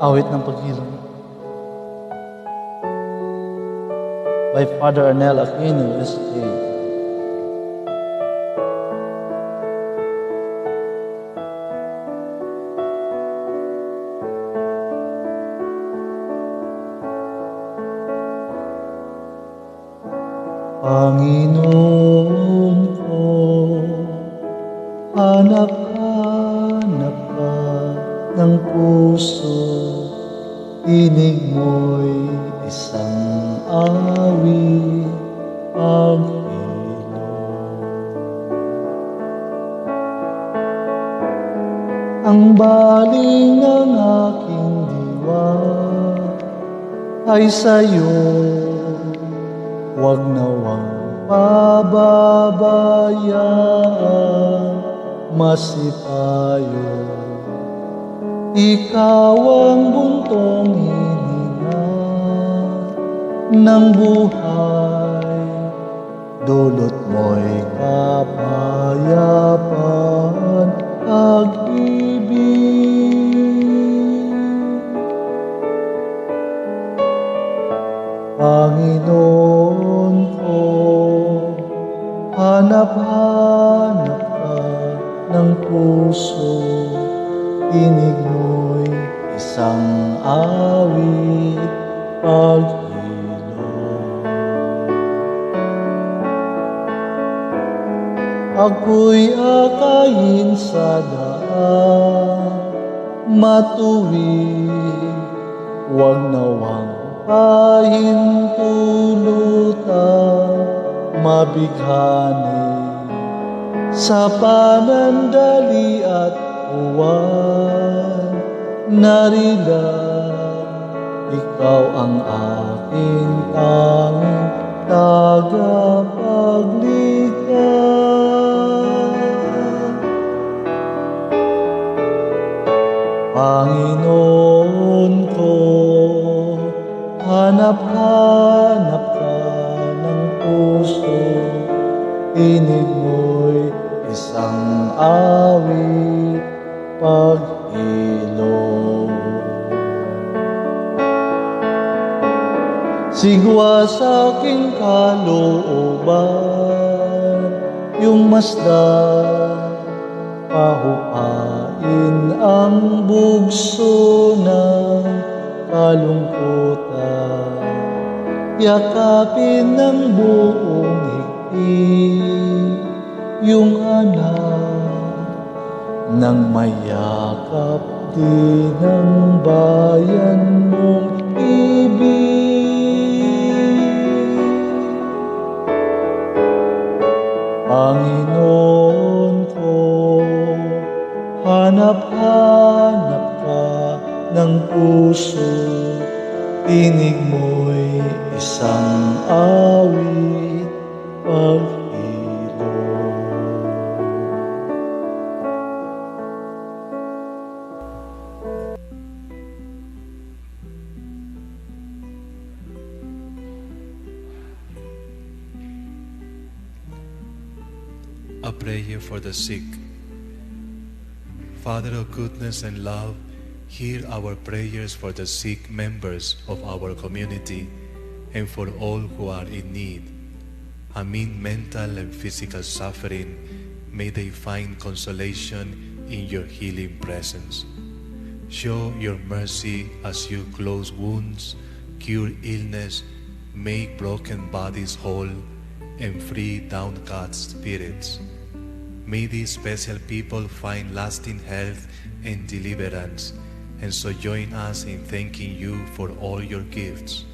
Awit ng Paghilang. By Father Arnel Aquino, S.J. Panginoon ko, ka ng puso, tinig mo'y isang awit paghilo. Ang baling ng aking diwa ay sa'yo, huwag nawang pababayaan masipayo. Ikaw ang buntong hininga ng buhay, dulot mo'y kapayapaan, pag-ibig. Panginoon ko, hanap-hanap ka ng puso, tinig isang awit paghilo. Ako'y akayin sa daan, matuwid, huwag nawang pahintulutan, mabighani sa panandali at uwan. Narilang ikaw ang aking tanging tagapaglikha. Panginoon ko, hanap-hanap ka ng puso, tinig mo'y isang awit paghilo. Sigwa sa aking kalooban, yung masdan, pahupain ang bugso ng kalungkutan. Yakapin ng buong higpit yung anak nang mayakap din ng bayan mong ibig. Panginoon ko, hanap-hanap ka ng puso, tinig mo'y isang awit A prayer for the sick. Father of goodness and love, hear our prayers for the sick members of our community and for all who are in need. Amid mental and physical suffering, may they find consolation in your healing presence. Show your mercy as you close wounds, cure illness, make broken bodies whole, and free downcast spirits. May these special people find lasting health and deliverance, and so join us in thanking you for all your gifts.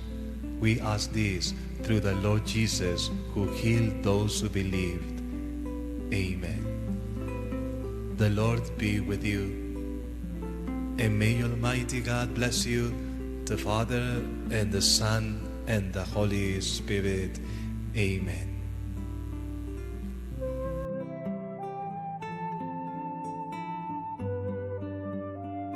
We ask this through the Lord Jesus, who healed those who believed. Amen. The Lord be with you. And may Almighty God bless you, the Father, and the Son, and the Holy Spirit. Amen.